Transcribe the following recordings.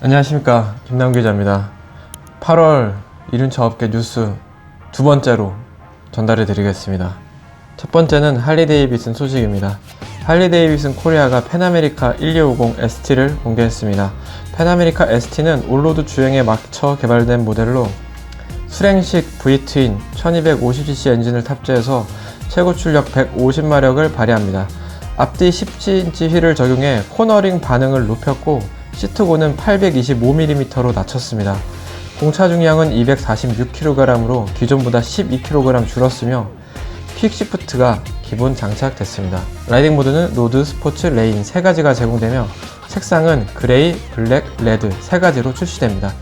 안녕하십니까 김남 기자입니다. 8월 이륜차 업계 뉴스 두 번째로 전달해 드리겠습니다. 첫 번째는 할리데이비슨 소식입니다. 할리데이비슨 코리아가 페나메리카 1250 ST를 공개했습니다. 페나메리카 ST는 올로드 주행에 맞춰 개발된 모델로 수랭식 V-트윈 1250cc 엔진을 탑재해서 최고 출력 150마력을 발휘합니다. 앞뒤 10인치 휠을 적용해 코너링 반응을 높였고 시트고는 825mm로 낮췄습니다. 공차 중량은 246kg으로 기존보다 12kg 줄었으며 퀵시프트가 기본 장착됐습니다. 라이딩 모드는 로드, 스포츠, 레인 세 가지가 제공되며 색상은 그레이, 블랙, 레드 세 가지로 출시됩니다.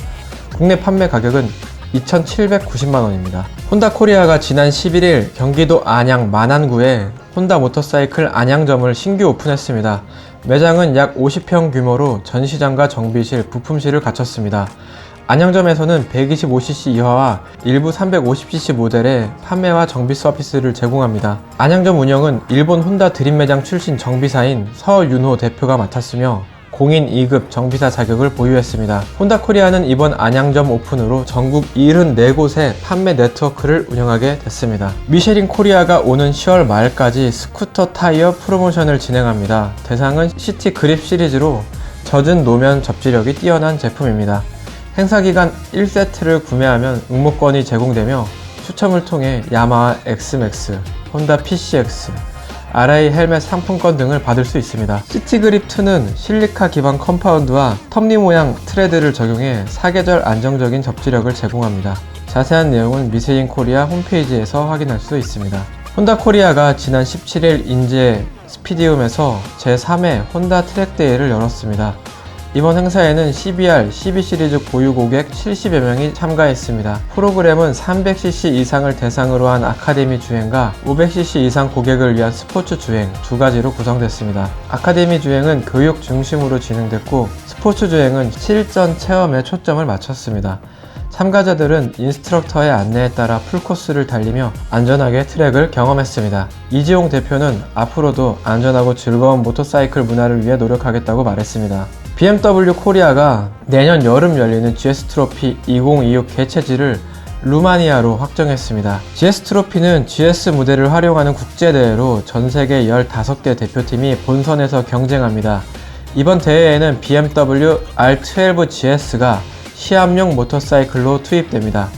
국내 판매 가격은 2,790만원입니다. 혼다 코리아가 지난 11일 경기도 안양 만안구에 혼다 모터사이클 안양점을 신규 오픈했습니다. 매장은 약 50평 규모로 전시장과 정비실, 부품실을 갖췄습니다. 안양점에서는 125cc 이하와 일부 350cc 모델의 판매와 정비 서비스를 제공합니다. 안양점 운영은 일본 혼다 드림 매장 출신 정비사인 서윤호 대표가 맡았으며 공인 2급 정비사 자격을 보유했습니다. 혼다 코리아는 이번 안양점 오픈으로 전국 74곳의 판매 네트워크를 운영하게 됐습니다. 미쉐린 코리아가 오는 10월 말까지 스쿠터 타이어 프로모션을 진행합니다. 대상은 시티 그립 시리즈로 젖은 노면 접지력이 뛰어난 제품입니다. 행사 기간 1세트를 구매하면 응모권이 제공되며 추첨을 통해 야마하 엑스맥스, 혼다 PCX, RI 헬멧 상품권 등을 받을 수 있습니다. 시티그립2는 실리카 기반 컴파운드와 톱니 모양 트레드를 적용해 사계절 안정적인 접지력을 제공합니다. 자세한 내용은 미세인 코리아 홈페이지에서 확인할 수 있습니다. 혼다 코리아가 지난 17일 인제 스피디움에서 제3회 혼다 트랙 대회를 열었습니다. 이번 행사에는 CBR, CB 시리즈 보유 고객 70여 명이 참가했습니다. 프로그램은 300cc 이상을 대상으로 한 아카데미 주행과 500cc 이상 고객을 위한 스포츠 주행 두 가지로 구성됐습니다. 아카데미 주행은 교육 중심으로 진행됐고 스포츠 주행은 실전 체험에 초점을 맞췄습니다. 참가자들은 인스트럭터의 안내에 따라 풀코스를 달리며 안전하게 트랙을 경험했습니다. 이지용 대표는 앞으로도 안전하고 즐거운 모터사이클 문화를 위해 노력하겠다고 말했습니다. BMW 코리아가 내년 여름 열리는 GS 트로피 2026 개최지를 루마니아로 확정했습니다. GS 트로피는 GS 무대를 활용하는 국제대회로 전 세계 15개 대표팀이 본선에서 경쟁합니다. 이번 대회에는 BMW R12 GS가 시합용 모터사이클로 투입됩니다.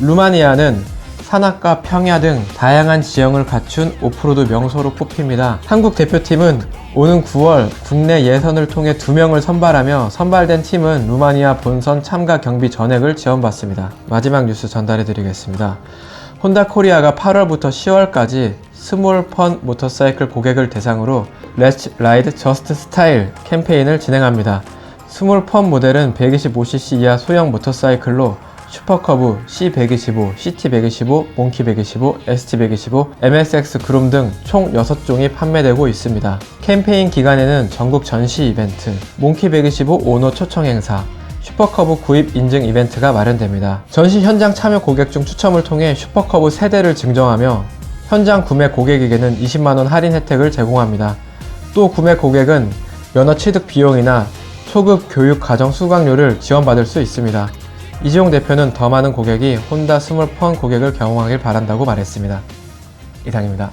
루마니아는 산악과 평야 등 다양한 지형을 갖춘 오프로드 명소로 꼽힙니다. 한국 대표팀은 오는 9월 국내 예선을 통해 2명을 선발하며 선발된 팀은 루마니아 본선 참가 경비 전액을 지원받습니다. 마지막 뉴스 전달해 드리겠습니다. 혼다 코리아가 8월부터 10월까지 스몰 펀 모터사이클 고객을 대상으로 Let's Ride Just Style 캠페인을 진행합니다. 스몰 펀 모델은 125cc 이하 소형 모터사이클로 슈퍼커브 C125, CT125, 몽키 125, ST125, MSX 그룸 등총 6종이 판매되고 있습니다. 캠페인 기간에는 전국 전시 이벤트, 몽키 125 오너 초청 행사, 슈퍼커브 구입 인증 이벤트가 마련됩니다. 전시 현장 참여 고객 중 추첨을 통해 슈퍼커브 세대를 증정하며 현장 구매 고객에게는 20만원 할인 혜택을 제공합니다. 또 구매 고객은 면허 취득 비용이나 초급 교육 과정 수강료를 지원받을 수 있습니다. 이지용 대표는 더 많은 고객이 혼다 스몰 펀 고객을 경험하길 바란다고 말했습니다. 이상입니다.